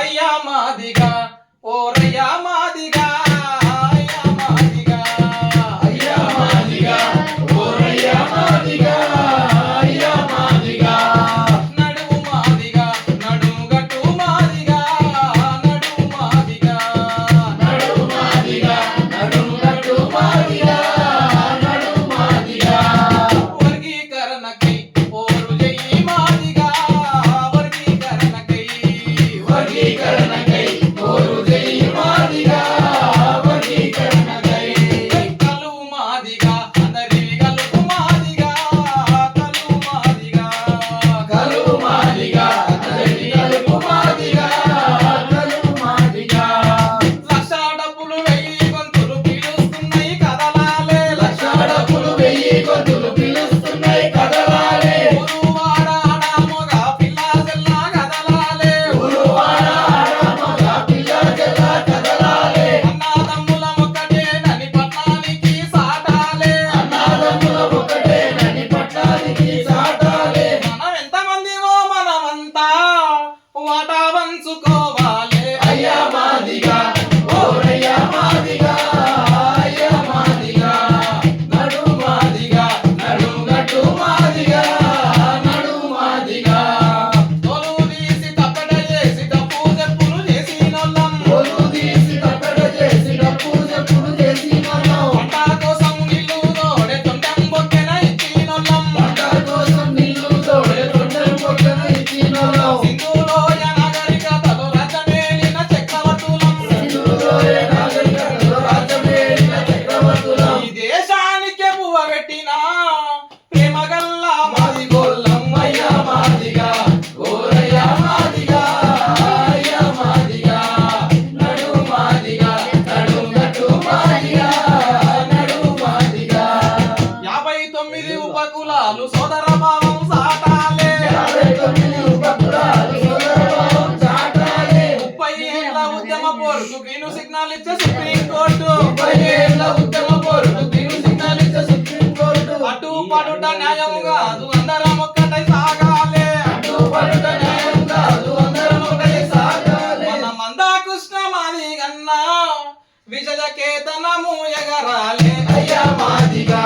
అయ్యా మాదిగా ఓరయ్యా మా వాటా వంచుకో. ముప్పై ఏళ్ళ ఉద్యమ పోరుకు గ్రీన్ సిగ్నల్ ఇచ్చే సుప్రీంకోర్టు కన్నా విజయ కేతనము ఎగరాలి అయ్యా మాదిగా